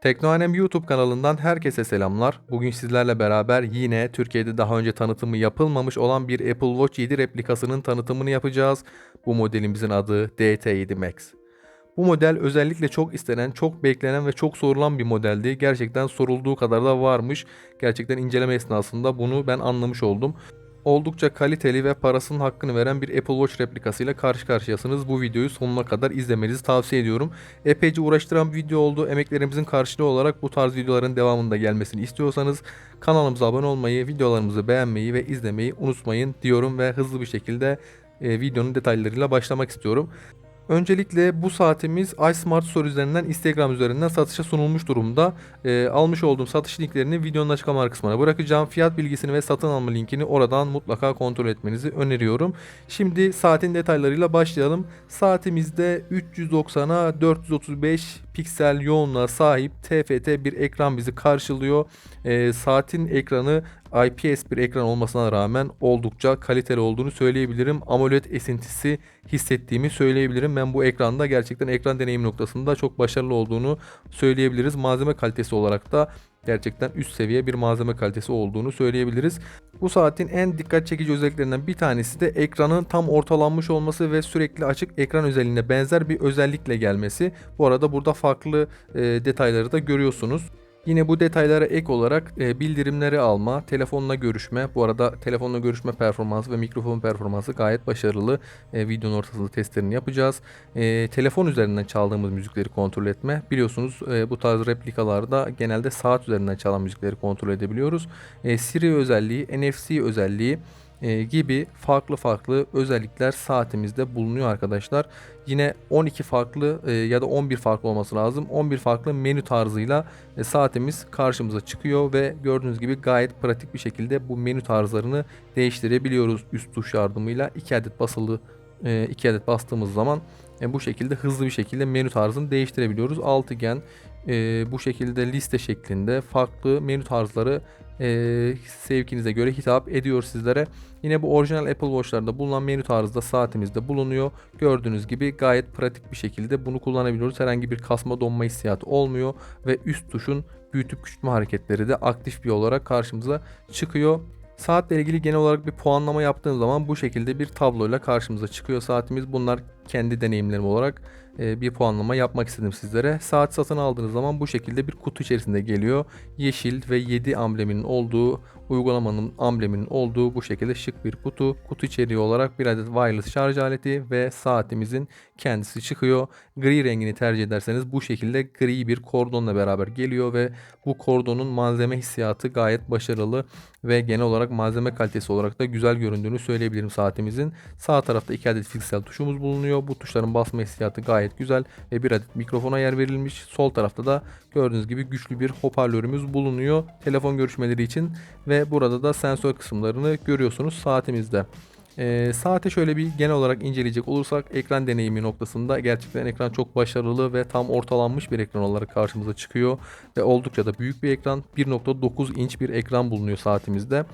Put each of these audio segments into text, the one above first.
Teknoanem YouTube kanalından herkese selamlar. Bugün sizlerle beraber yine Türkiye'de daha önce tanıtımı yapılmamış olan bir Apple Watch 7 replikasının tanıtımını yapacağız. Bu modelimizin adı DT7 Max. Bu model özellikle çok istenen, çok beklenen ve çok sorulan bir modeldi. Gerçekten sorulduğu kadar da varmış. Gerçekten inceleme esnasında bunu ben anlamış oldum. Oldukça kaliteli ve parasının hakkını veren bir Apple Watch replikasıyla karşı karşıyasınız. Bu videoyu sonuna kadar izlemenizi tavsiye ediyorum. Epeyce uğraştıran bir video oldu. Emeklerimizin karşılığı olarak bu tarz videoların devamında gelmesini istiyorsanız kanalımıza abone olmayı, videolarımızı beğenmeyi ve izlemeyi unutmayın diyorum ve hızlı bir şekilde e, videonun detaylarıyla başlamak istiyorum. Öncelikle bu saatimiz iSmart Store üzerinden Instagram üzerinden satışa sunulmuş durumda. Ee, almış olduğum satış linklerini videonun açıklama kısmına bırakacağım. Fiyat bilgisini ve satın alma linkini oradan mutlaka kontrol etmenizi öneriyorum. Şimdi saatin detaylarıyla başlayalım. Saatimizde 390'a 435 piksel yoğunluğa sahip TFT bir ekran bizi karşılıyor. Ee, saatin ekranı IPS bir ekran olmasına rağmen oldukça kaliteli olduğunu söyleyebilirim. AMOLED esintisi hissettiğimi söyleyebilirim. Ben bu ekranda gerçekten ekran deneyim noktasında çok başarılı olduğunu söyleyebiliriz. Malzeme kalitesi olarak da gerçekten üst seviye bir malzeme kalitesi olduğunu söyleyebiliriz. Bu saatin en dikkat çekici özelliklerinden bir tanesi de ekranın tam ortalanmış olması ve sürekli açık ekran özelliğine benzer bir özellikle gelmesi. Bu arada burada farklı e, detayları da görüyorsunuz. Yine bu detaylara ek olarak e, bildirimleri alma, telefonla görüşme. Bu arada telefonla görüşme performansı ve mikrofon performansı gayet başarılı. E, videonun ortasında testlerini yapacağız. E, telefon üzerinden çaldığımız müzikleri kontrol etme. Biliyorsunuz e, bu tarz replikalarda genelde saat üzerinden çalan müzikleri kontrol edebiliyoruz. E, Siri özelliği, NFC özelliği e, gibi farklı farklı özellikler saatimizde bulunuyor arkadaşlar. Yine 12 farklı e, ya da 11 farklı olması lazım. 11 farklı menü tarzıyla e, saatimiz karşımıza çıkıyor ve gördüğünüz gibi gayet pratik bir şekilde bu menü tarzlarını değiştirebiliyoruz üst tuş yardımıyla. 2 adet basılı 2 e, adet bastığımız zaman bu şekilde hızlı bir şekilde menü tarzını değiştirebiliyoruz. Altıgen e, bu şekilde liste şeklinde farklı menü tarzları e, sevkinize göre hitap ediyor sizlere. Yine bu orijinal Apple Watch'larda bulunan menü tarzda saatimizde bulunuyor. Gördüğünüz gibi gayet pratik bir şekilde bunu kullanabiliyoruz. Herhangi bir kasma donma hissiyatı olmuyor ve üst tuşun büyütüp küçültme hareketleri de aktif bir olarak karşımıza çıkıyor. Saatle ilgili genel olarak bir puanlama yaptığım zaman bu şekilde bir tabloyla karşımıza çıkıyor saatimiz. Bunlar kendi deneyimlerim olarak bir puanlama yapmak istedim sizlere. Saat satın aldığınız zaman bu şekilde bir kutu içerisinde geliyor. Yeşil ve 7 ambleminin olduğu uygulamanın ambleminin olduğu bu şekilde şık bir kutu. Kutu içeriği olarak bir adet wireless şarj aleti ve saatimizin kendisi çıkıyor. Gri rengini tercih ederseniz bu şekilde gri bir kordonla beraber geliyor ve bu kordonun malzeme hissiyatı gayet başarılı ve genel olarak malzeme kalitesi olarak da güzel göründüğünü söyleyebilirim saatimizin. Sağ tarafta iki adet fiziksel tuşumuz bulunuyor. Bu tuşların basma hissiyatı gayet güzel ve bir adet mikrofona yer verilmiş. Sol tarafta da gördüğünüz gibi güçlü bir hoparlörümüz bulunuyor telefon görüşmeleri için ve burada da sensör kısımlarını görüyorsunuz saatimizde. E, saate şöyle bir genel olarak inceleyecek olursak ekran deneyimi noktasında gerçekten ekran çok başarılı ve tam ortalanmış bir ekran olarak karşımıza çıkıyor. Ve oldukça da büyük bir ekran 1.9 inç bir ekran bulunuyor saatimizde.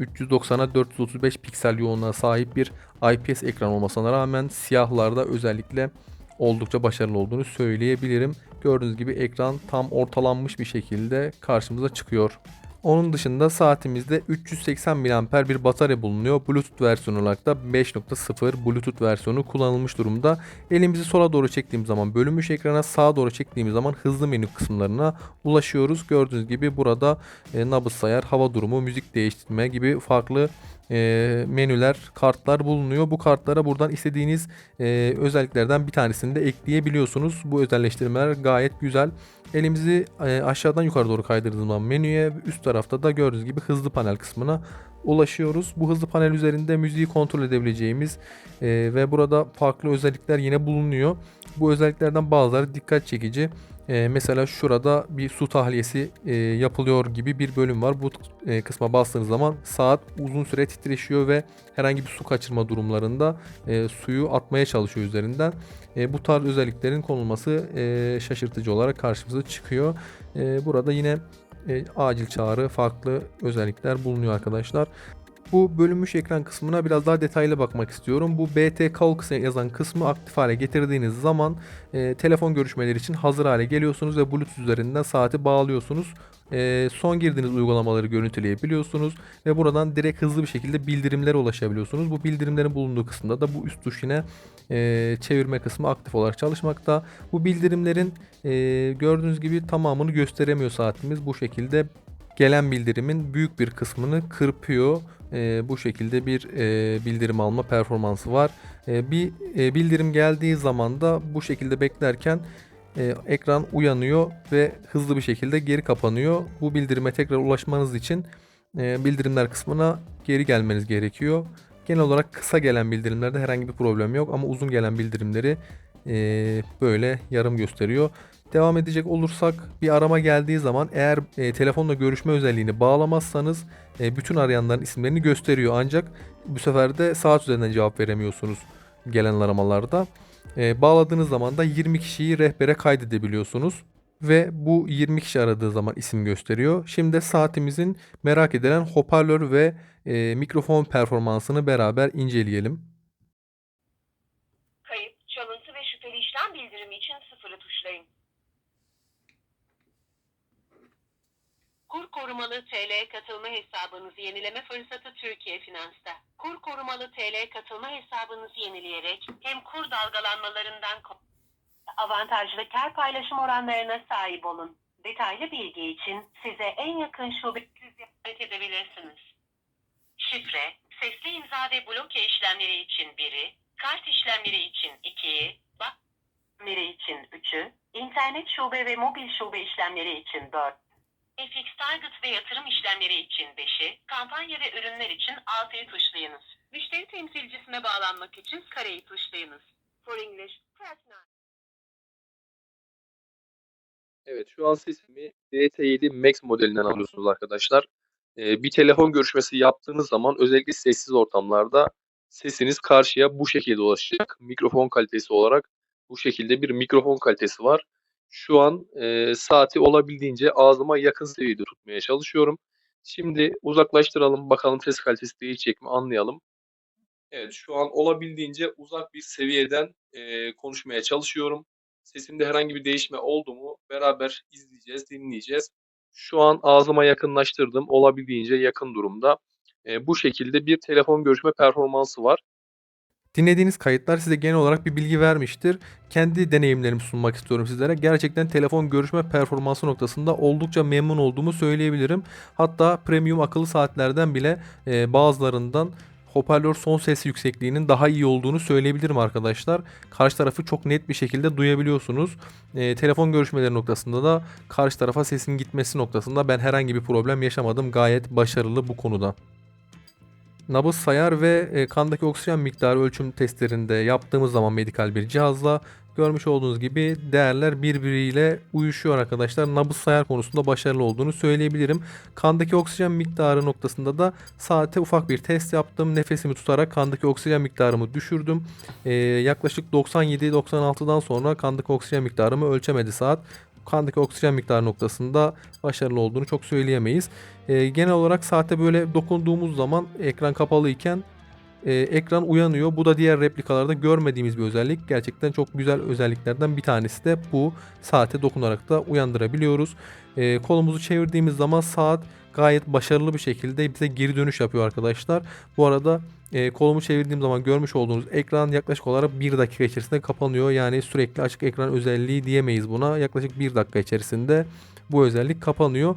390'a 435 piksel yoğunluğa sahip bir IPS ekran olmasına rağmen siyahlarda özellikle oldukça başarılı olduğunu söyleyebilirim. Gördüğünüz gibi ekran tam ortalanmış bir şekilde karşımıza çıkıyor. Onun dışında saatimizde 380 mAh bir batarya bulunuyor. Bluetooth versiyonu olarak da 5.0 Bluetooth versiyonu kullanılmış durumda. Elimizi sola doğru çektiğimiz zaman bölünmüş ekrana sağa doğru çektiğimiz zaman hızlı menü kısımlarına ulaşıyoruz. Gördüğünüz gibi burada e, nabız sayar, hava durumu, müzik değiştirme gibi farklı e, menüler, kartlar bulunuyor. Bu kartlara buradan istediğiniz e, özelliklerden bir tanesini de ekleyebiliyorsunuz. Bu özelleştirmeler gayet güzel. Elimizi e, aşağıdan yukarı doğru kaydırdığımız zaman menüye üst tarafta da gördüğünüz gibi hızlı panel kısmına ulaşıyoruz. Bu hızlı panel üzerinde müziği kontrol edebileceğimiz e, ve burada farklı özellikler yine bulunuyor. Bu özelliklerden bazıları dikkat çekici. E, mesela şurada bir su tahliyesi e, yapılıyor gibi bir bölüm var. Bu e, kısma bastığınız zaman saat uzun süre titreşiyor ve herhangi bir su kaçırma durumlarında e, suyu atmaya çalışıyor üzerinden. E, bu tarz özelliklerin konulması e, şaşırtıcı olarak karşımıza çıkıyor. E, burada yine e, acil çağrı farklı özellikler bulunuyor arkadaşlar. Bu bölünmüş ekran kısmına biraz daha detaylı bakmak istiyorum. Bu BT Calcs yazan kısmı aktif hale getirdiğiniz zaman e, telefon görüşmeleri için hazır hale geliyorsunuz ve Bluetooth üzerinden saati bağlıyorsunuz. E, son girdiğiniz uygulamaları görüntüleyebiliyorsunuz ve buradan direkt hızlı bir şekilde bildirimlere ulaşabiliyorsunuz. Bu bildirimlerin bulunduğu kısımda da bu üst tuş yine e, çevirme kısmı aktif olarak çalışmakta. Bu bildirimlerin e, gördüğünüz gibi tamamını gösteremiyor saatimiz. Bu şekilde gelen bildirimin büyük bir kısmını kırpıyor. E, bu şekilde bir e, bildirim alma performansı var. E, bir e, bildirim geldiği zaman da bu şekilde beklerken e, ekran uyanıyor ve hızlı bir şekilde geri kapanıyor. Bu bildirime tekrar ulaşmanız için e, bildirimler kısmına geri gelmeniz gerekiyor. Genel olarak kısa gelen bildirimlerde herhangi bir problem yok ama uzun gelen bildirimleri e, böyle yarım gösteriyor. Devam edecek olursak bir arama geldiği zaman eğer e, telefonla görüşme özelliğini bağlamazsanız e, bütün arayanların isimlerini gösteriyor. Ancak bu sefer de saat üzerinden cevap veremiyorsunuz gelen aramalarda. E, bağladığınız zaman da 20 kişiyi rehbere kaydedebiliyorsunuz. Ve bu 20 kişi aradığı zaman isim gösteriyor. Şimdi saatimizin merak edilen hoparlör ve e, mikrofon performansını beraber inceleyelim. Kur korumalı TL katılma hesabınızı yenileme fırsatı Türkiye Finans'ta. Kur korumalı TL katılma hesabınızı yenileyerek hem kur dalgalanmalarından avantajlı kar paylaşım oranlarına sahip olun. Detaylı bilgi için size en yakın şube ziyaret edebilirsiniz. Şifre, sesli imza ve bloke işlemleri için biri, kart işlemleri için ikiyi, bak işlemleri için üçü, internet şube ve mobil şube işlemleri için dört, FX Target ve yatırım işlemleri için 5'i, kampanya ve ürünler için 6'yı tuşlayınız. Müşteri temsilcisine bağlanmak için kareyi tuşlayınız. For English, press 9. Evet şu an sesimi DT7 Max modelinden alıyorsunuz arkadaşlar. Ee, bir telefon görüşmesi yaptığınız zaman özellikle sessiz ortamlarda sesiniz karşıya bu şekilde ulaşacak. Mikrofon kalitesi olarak bu şekilde bir mikrofon kalitesi var. Şu an e, saati olabildiğince ağzıma yakın seviyede tutmaya çalışıyorum. Şimdi uzaklaştıralım bakalım ses kalitesi değişecek mi anlayalım. Evet şu an olabildiğince uzak bir seviyeden e, konuşmaya çalışıyorum. Sesimde herhangi bir değişme oldu mu beraber izleyeceğiz, dinleyeceğiz. Şu an ağzıma yakınlaştırdım. Olabildiğince yakın durumda. E, bu şekilde bir telefon görüşme performansı var. Dinlediğiniz kayıtlar size genel olarak bir bilgi vermiştir. Kendi deneyimlerimi sunmak istiyorum sizlere. Gerçekten telefon görüşme performansı noktasında oldukça memnun olduğumu söyleyebilirim. Hatta premium akıllı saatlerden bile e, bazılarından hoparlör son ses yüksekliğinin daha iyi olduğunu söyleyebilirim arkadaşlar. Karşı tarafı çok net bir şekilde duyabiliyorsunuz. E, telefon görüşmeleri noktasında da karşı tarafa sesin gitmesi noktasında ben herhangi bir problem yaşamadım. Gayet başarılı bu konuda. Nabız sayar ve e, kandaki oksijen miktarı ölçüm testlerinde yaptığımız zaman medikal bir cihazla görmüş olduğunuz gibi değerler birbiriyle uyuşuyor arkadaşlar. Nabız sayar konusunda başarılı olduğunu söyleyebilirim. Kandaki oksijen miktarı noktasında da saate ufak bir test yaptım. Nefesimi tutarak kandaki oksijen miktarımı düşürdüm. E, yaklaşık 97-96'dan sonra kandaki oksijen miktarımı ölçemedi saat. Kandaki oksijen miktarı noktasında başarılı olduğunu çok söyleyemeyiz. E, genel olarak saate böyle dokunduğumuz zaman ekran kapalı iken e, ekran uyanıyor. Bu da diğer replikalarda görmediğimiz bir özellik. Gerçekten çok güzel özelliklerden bir tanesi de bu. Saate dokunarak da uyandırabiliyoruz. E, kolumuzu çevirdiğimiz zaman saat gayet başarılı bir şekilde bize geri dönüş yapıyor arkadaşlar. Bu arada e, kolumu çevirdiğim zaman görmüş olduğunuz ekran yaklaşık olarak 1 dakika içerisinde kapanıyor. Yani sürekli açık ekran özelliği diyemeyiz buna. Yaklaşık 1 dakika içerisinde bu özellik kapanıyor.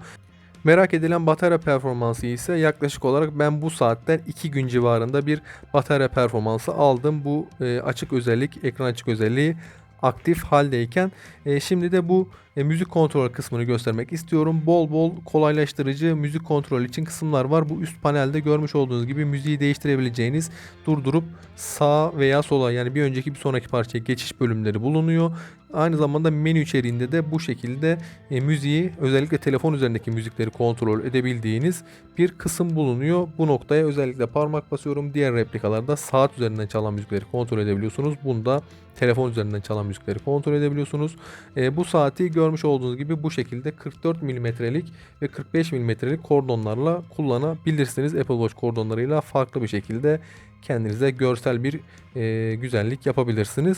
Merak edilen batarya performansı ise yaklaşık olarak ben bu saatten 2 gün civarında bir batarya performansı aldım. Bu e, açık özellik, ekran açık özelliği aktif haldeyken e, şimdi de bu e, müzik kontrol kısmını göstermek istiyorum. Bol bol kolaylaştırıcı müzik kontrol için kısımlar var. Bu üst panelde görmüş olduğunuz gibi müziği değiştirebileceğiniz durdurup sağa veya sola yani bir önceki bir sonraki parçaya geçiş bölümleri bulunuyor. Aynı zamanda menü içeriğinde de bu şekilde e, müziği özellikle telefon üzerindeki müzikleri kontrol edebildiğiniz bir kısım bulunuyor. Bu noktaya özellikle parmak basıyorum. Diğer replikalarda saat üzerinden çalan müzikleri kontrol edebiliyorsunuz. Bunda telefon üzerinden çalan müzikleri kontrol edebiliyorsunuz. E, bu saati gör görmüş olduğunuz gibi bu şekilde 44 milimetrelik ve 45 milimetrelik kordonlarla kullanabilirsiniz. Apple Watch kordonlarıyla farklı bir şekilde kendinize görsel bir e, güzellik yapabilirsiniz.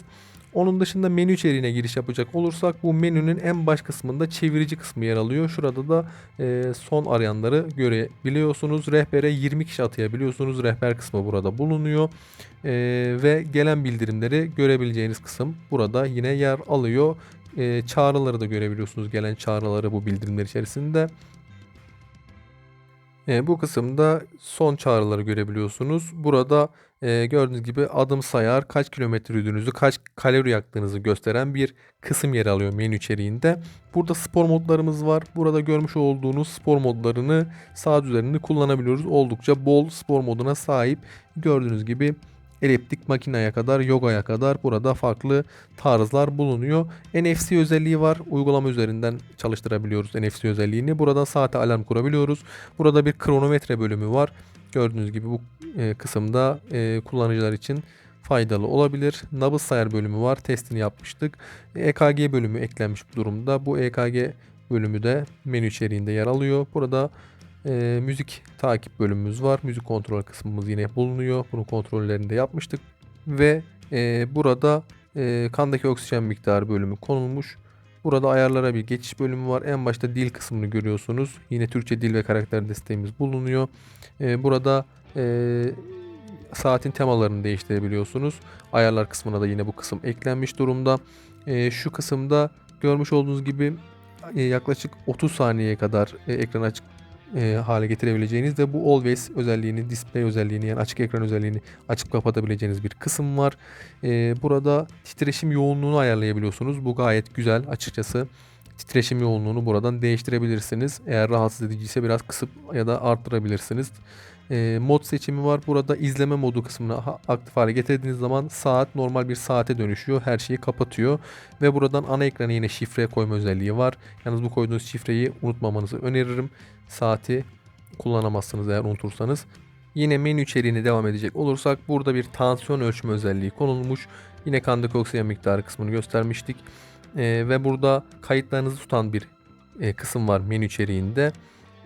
Onun dışında menü içeriğine giriş yapacak olursak bu menünün en baş kısmında çevirici kısmı yer alıyor. Şurada da e, son arayanları görebiliyorsunuz. Rehbere 20 kişi atayabiliyorsunuz. Rehber kısmı burada bulunuyor. E, ve gelen bildirimleri görebileceğiniz kısım burada yine yer alıyor. E, çağrıları da görebiliyorsunuz. Gelen çağrıları bu bildirimler içerisinde. E, bu kısımda son çağrıları görebiliyorsunuz. Burada e, gördüğünüz gibi adım sayar, kaç kilometre yürüdüğünüzü, kaç kalori yaktığınızı gösteren bir kısım yer alıyor menü içeriğinde. Burada spor modlarımız var. Burada görmüş olduğunuz spor modlarını saat üzerinde kullanabiliyoruz. Oldukça bol spor moduna sahip. Gördüğünüz gibi eliptik makineye kadar, yogaya kadar burada farklı tarzlar bulunuyor. NFC özelliği var. Uygulama üzerinden çalıştırabiliyoruz NFC özelliğini. Burada saate alarm kurabiliyoruz. Burada bir kronometre bölümü var. Gördüğünüz gibi bu e, kısımda e, kullanıcılar için faydalı olabilir. Nabız sayar bölümü var. Testini yapmıştık. EKG bölümü eklenmiş bu durumda. Bu EKG bölümü de menü içeriğinde yer alıyor. Burada e, müzik takip bölümümüz var. Müzik kontrol kısmımız yine bulunuyor. Bunun kontrollerini de yapmıştık. Ve e, burada e, kandaki oksijen miktarı bölümü konulmuş. Burada ayarlara bir geçiş bölümü var. En başta dil kısmını görüyorsunuz. Yine Türkçe dil ve karakter desteğimiz bulunuyor. E, burada e, saatin temalarını değiştirebiliyorsunuz. Ayarlar kısmına da yine bu kısım eklenmiş durumda. E, şu kısımda görmüş olduğunuz gibi e, yaklaşık 30 saniyeye kadar e, ekran açık e, hale getirebileceğiniz ve bu always özelliğini, display özelliğini yani açık ekran özelliğini açıp kapatabileceğiniz bir kısım var. E, burada titreşim yoğunluğunu ayarlayabiliyorsunuz. Bu gayet güzel açıkçası. Titreşim yoğunluğunu buradan değiştirebilirsiniz. Eğer rahatsız ediciyse biraz kısıp ya da arttırabilirsiniz. E, mod seçimi var. Burada izleme modu kısmını aktif hale getirdiğiniz zaman saat normal bir saate dönüşüyor. Her şeyi kapatıyor. Ve buradan ana ekrana yine şifre koyma özelliği var. Yalnız bu koyduğunuz şifreyi unutmamanızı öneririm. Saati kullanamazsınız eğer unutursanız. Yine menü içeriğine devam edecek olursak burada bir tansiyon ölçme özelliği konulmuş. Yine kandaki oksijen miktarı kısmını göstermiştik. Ee, ve burada kayıtlarınızı tutan bir e, kısım var menü içeriğinde.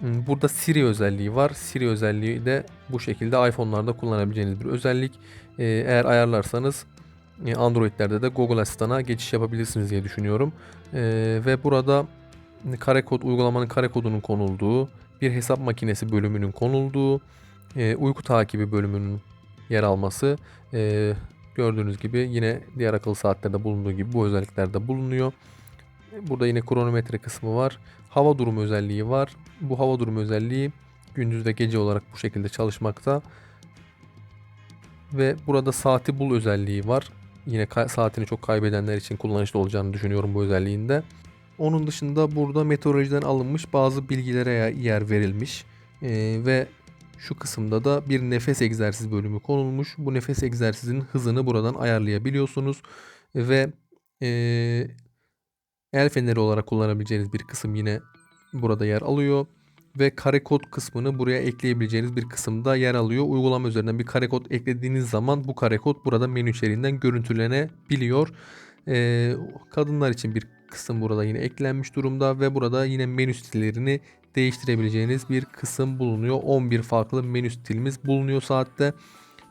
Hmm, Burada Siri özelliği var. Siri özelliği de bu şekilde iPhone'larda kullanabileceğiniz bir özellik. Ee, eğer ayarlarsanız e, Android'lerde de Google Asistan'a geçiş yapabilirsiniz diye düşünüyorum. Ee, ve burada kare kod uygulamanın kare kodunun konulduğu, bir hesap makinesi bölümünün konulduğu, e, uyku takibi bölümünün yer alması e, gördüğünüz gibi yine diğer akıllı saatlerde bulunduğu gibi bu özelliklerde bulunuyor. Burada yine kronometre kısmı var. Hava durumu özelliği var. Bu hava durumu özelliği gündüz ve gece olarak bu şekilde çalışmakta. Ve burada saati bul özelliği var. Yine saatini çok kaybedenler için kullanışlı olacağını düşünüyorum bu özelliğinde. Onun dışında burada meteorolojiden alınmış bazı bilgilere yer verilmiş. Ee, ve şu kısımda da bir nefes egzersiz bölümü konulmuş. Bu nefes egzersizinin hızını buradan ayarlayabiliyorsunuz. Ve ee, el feneri olarak kullanabileceğiniz bir kısım yine burada yer alıyor. Ve kare kod kısmını buraya ekleyebileceğiniz bir kısımda yer alıyor. Uygulama üzerinden bir kare kod eklediğiniz zaman bu kare kod burada menü içeriğinden görüntülenebiliyor. Ee, kadınlar için bir kısım burada yine eklenmiş durumda ve burada yine menü stillerini değiştirebileceğiniz bir kısım bulunuyor. 11 farklı menü stilimiz bulunuyor saatte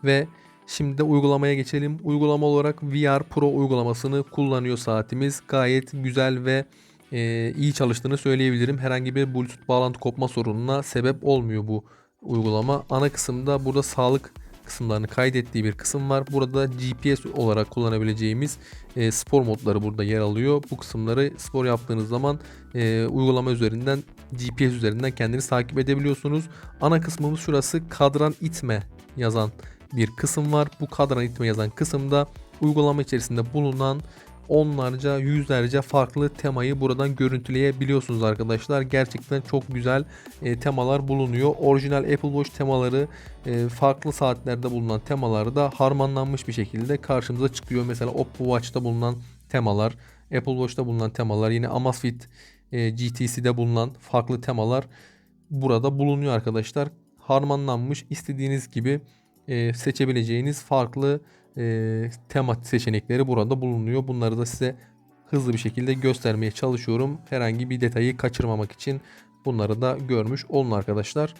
ve şimdi de uygulamaya geçelim. Uygulama olarak VR Pro uygulamasını kullanıyor saatimiz. Gayet güzel ve e, iyi çalıştığını söyleyebilirim. Herhangi bir Bluetooth bağlantı kopma sorununa sebep olmuyor bu uygulama. Ana kısımda burada sağlık kısımlarını kaydettiği bir kısım var. Burada GPS olarak kullanabileceğimiz e, spor modları burada yer alıyor. Bu kısımları spor yaptığınız zaman e, uygulama üzerinden GPS üzerinden kendiniz takip edebiliyorsunuz. Ana kısmımız şurası kadran itme yazan bir kısım var. Bu kadran itme yazan kısımda uygulama içerisinde bulunan onlarca yüzlerce farklı temayı buradan görüntüleyebiliyorsunuz arkadaşlar. Gerçekten çok güzel e, temalar bulunuyor. Orijinal Apple Watch temaları e, farklı saatlerde bulunan temaları da harmanlanmış bir şekilde karşımıza çıkıyor. Mesela Oppo Watch'ta bulunan temalar, Apple Watch'ta bulunan temalar, yine Amazfit e, GTC'de bulunan farklı temalar burada bulunuyor arkadaşlar. Harmanlanmış istediğiniz gibi e, seçebileceğiniz farklı e, tema seçenekleri burada bulunuyor. Bunları da size hızlı bir şekilde göstermeye çalışıyorum. Herhangi bir detayı kaçırmamak için bunları da görmüş olun arkadaşlar.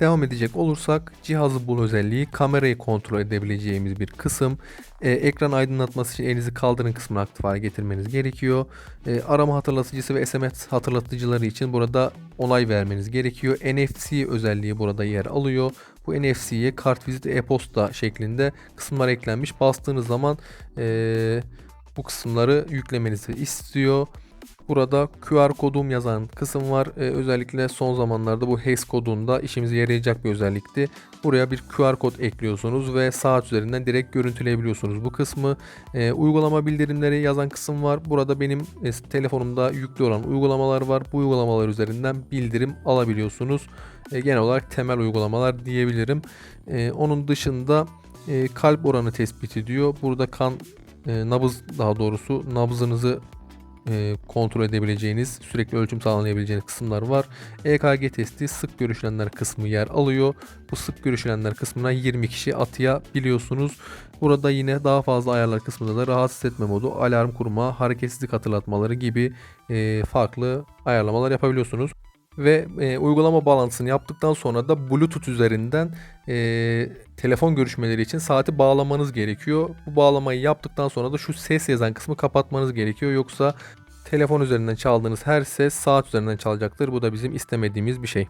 Devam edecek olursak cihazı bul özelliği kamerayı kontrol edebileceğimiz bir kısım. Ee, ekran aydınlatması için elinizi kaldırın kısmını aktif hale getirmeniz gerekiyor. Ee, arama hatırlatıcısı ve SMS hatırlatıcıları için burada onay vermeniz gerekiyor. NFC özelliği burada yer alıyor. Bu NFC'ye kartvizit e-posta şeklinde kısımlar eklenmiş. Bastığınız zaman ee, bu kısımları yüklemenizi istiyor. Burada QR kodum yazan kısım var. Ee, özellikle son zamanlarda bu HES kodunda işimize yarayacak bir özellikti. Buraya bir QR kod ekliyorsunuz ve saat üzerinden direkt görüntüleyebiliyorsunuz bu kısmı. Ee, uygulama bildirimleri yazan kısım var. Burada benim e, telefonumda yüklü olan uygulamalar var. Bu uygulamalar üzerinden bildirim alabiliyorsunuz. Ee, genel olarak temel uygulamalar diyebilirim. Ee, onun dışında e, kalp oranı tespit ediyor. Burada kan e, nabız daha doğrusu nabzınızı e, kontrol edebileceğiniz, sürekli ölçüm sağlayabileceğiniz kısımlar var. EKG testi sık görüşülenler kısmı yer alıyor. Bu sık görüşülenler kısmına 20 kişi atayabiliyorsunuz. Burada yine daha fazla ayarlar kısmında da rahatsız etme modu, alarm kurma, hareketsizlik hatırlatmaları gibi e, farklı ayarlamalar yapabiliyorsunuz. Ve e, uygulama bağlantısını yaptıktan sonra da Bluetooth üzerinden e, telefon görüşmeleri için saati bağlamanız gerekiyor. Bu bağlamayı yaptıktan sonra da şu ses yazan kısmı kapatmanız gerekiyor. Yoksa telefon üzerinden çaldığınız her ses saat üzerinden çalacaktır. Bu da bizim istemediğimiz bir şey.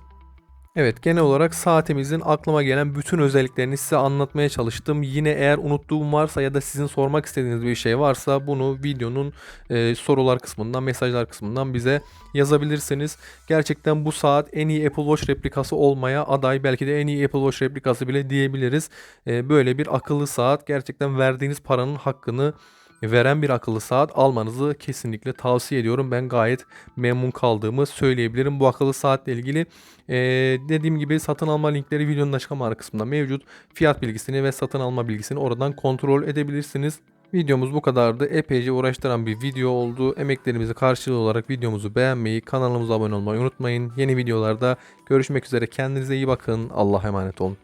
Evet genel olarak saatimizin aklıma gelen bütün özelliklerini size anlatmaya çalıştım. Yine eğer unuttuğum varsa ya da sizin sormak istediğiniz bir şey varsa bunu videonun e, sorular kısmından, mesajlar kısmından bize yazabilirsiniz. Gerçekten bu saat en iyi Apple Watch replikası olmaya aday. Belki de en iyi Apple Watch replikası bile diyebiliriz. E, böyle bir akıllı saat gerçekten verdiğiniz paranın hakkını veren bir akıllı saat almanızı kesinlikle tavsiye ediyorum. Ben gayet memnun kaldığımı söyleyebilirim. Bu akıllı saatle ilgili ee, dediğim gibi satın alma linkleri videonun açıklama kısmında mevcut. Fiyat bilgisini ve satın alma bilgisini oradan kontrol edebilirsiniz. Videomuz bu kadardı. Epeyce uğraştıran bir video oldu. Emeklerimizi karşılığı olarak videomuzu beğenmeyi, kanalımıza abone olmayı unutmayın. Yeni videolarda görüşmek üzere. Kendinize iyi bakın. Allah'a emanet olun.